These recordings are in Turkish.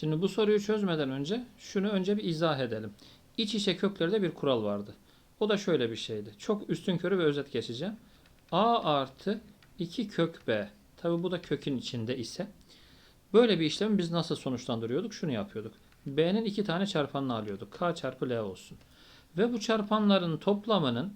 Şimdi bu soruyu çözmeden önce şunu önce bir izah edelim. İç içe köklerde bir kural vardı. O da şöyle bir şeydi. Çok üstün körü ve özet geçeceğim. A artı 2 kök B. Tabi bu da kökün içinde ise. Böyle bir işlemi biz nasıl sonuçlandırıyorduk? Şunu yapıyorduk. B'nin iki tane çarpanını alıyorduk. K çarpı L olsun. Ve bu çarpanların toplamının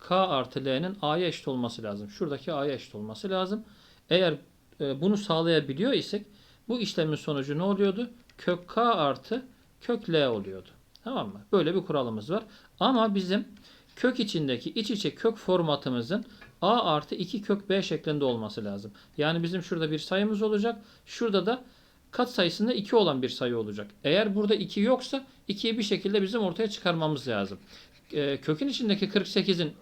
K artı L'nin A'ya eşit olması lazım. Şuradaki A'ya eşit olması lazım. Eğer e, bunu sağlayabiliyor isek bu işlemin sonucu ne oluyordu? Kök K artı kök L oluyordu. Tamam mı? Böyle bir kuralımız var. Ama bizim kök içindeki iç içe kök formatımızın A artı 2 kök B şeklinde olması lazım. Yani bizim şurada bir sayımız olacak. Şurada da kat sayısında 2 olan bir sayı olacak. Eğer burada 2 yoksa 2'yi bir şekilde bizim ortaya çıkarmamız lazım. Ee, kökün içindeki 48'in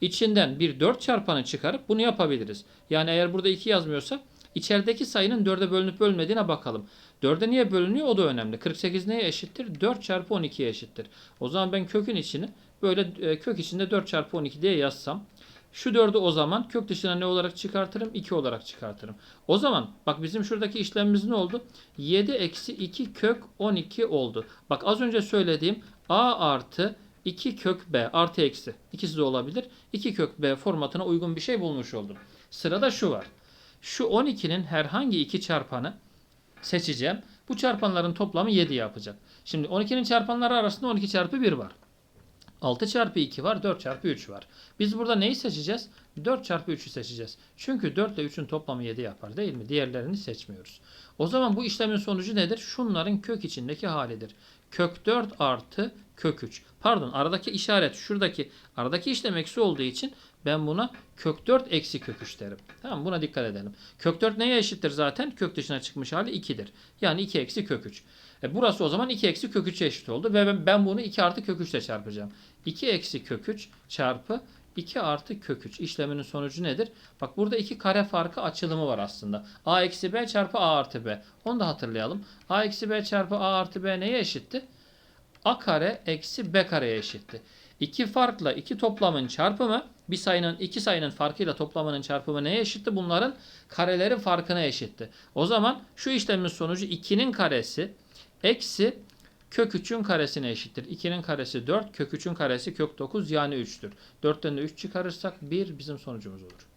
içinden bir 4 çarpanı çıkarıp bunu yapabiliriz. Yani eğer burada 2 yazmıyorsa içerideki sayının 4'e bölünüp bölmediğine bakalım. 4'e niye bölünüyor o da önemli. 48 neye eşittir? 4 çarpı 12'ye eşittir. O zaman ben kökün içini böyle e, kök içinde 4 çarpı 12 diye yazsam. Şu 4'ü o zaman kök dışına ne olarak çıkartırım? 2 olarak çıkartırım. O zaman bak bizim şuradaki işlemimiz ne oldu? 7 eksi 2 kök 12 oldu. Bak az önce söylediğim a artı 2 kök b artı eksi. İkisi de olabilir. 2 kök b formatına uygun bir şey bulmuş oldum. Sırada şu var. Şu 12'nin herhangi iki çarpanı seçeceğim. Bu çarpanların toplamı 7 yapacak. Şimdi 12'nin çarpanları arasında 12 çarpı 1 var. 6 çarpı 2 var, 4 çarpı 3 var. Biz burada neyi seçeceğiz? 4 çarpı 3'ü seçeceğiz. Çünkü 4 ile 3'ün toplamı 7 yapar değil mi? Diğerlerini seçmiyoruz. O zaman bu işlemin sonucu nedir? Şunların kök içindeki halidir. Kök 4 artı kök 3. Pardon aradaki işaret şuradaki aradaki işlem eksi olduğu için ben buna kök 4 eksi kök 3 derim. Tamam buna dikkat edelim. Kök 4 neye eşittir zaten? Kök dışına çıkmış hali 2'dir. Yani 2 eksi kök 3. E burası o zaman 2 eksi kök 3'e eşit oldu. Ve ben, ben bunu 2 artı kök 3 ile çarpacağım. 2 eksi kök 3 çarpı 2 artı kök 3 işleminin sonucu nedir? Bak burada iki kare farkı açılımı var aslında. a eksi b çarpı a artı b. Onu da hatırlayalım. a eksi b çarpı a artı b neye eşitti? A kare eksi b kareye eşitti. İki farkla iki toplamın çarpımı bir sayının iki sayının farkıyla toplamının çarpımı neye eşitti? Bunların karelerin farkına eşitti. O zaman şu işlemin sonucu 2'nin karesi eksi kök 3'ün karesine eşittir. 2'nin karesi 4, kök 3'ün karesi kök 9 yani 3'tür. 4'ten de 3 çıkarırsak 1 bizim sonucumuz olur.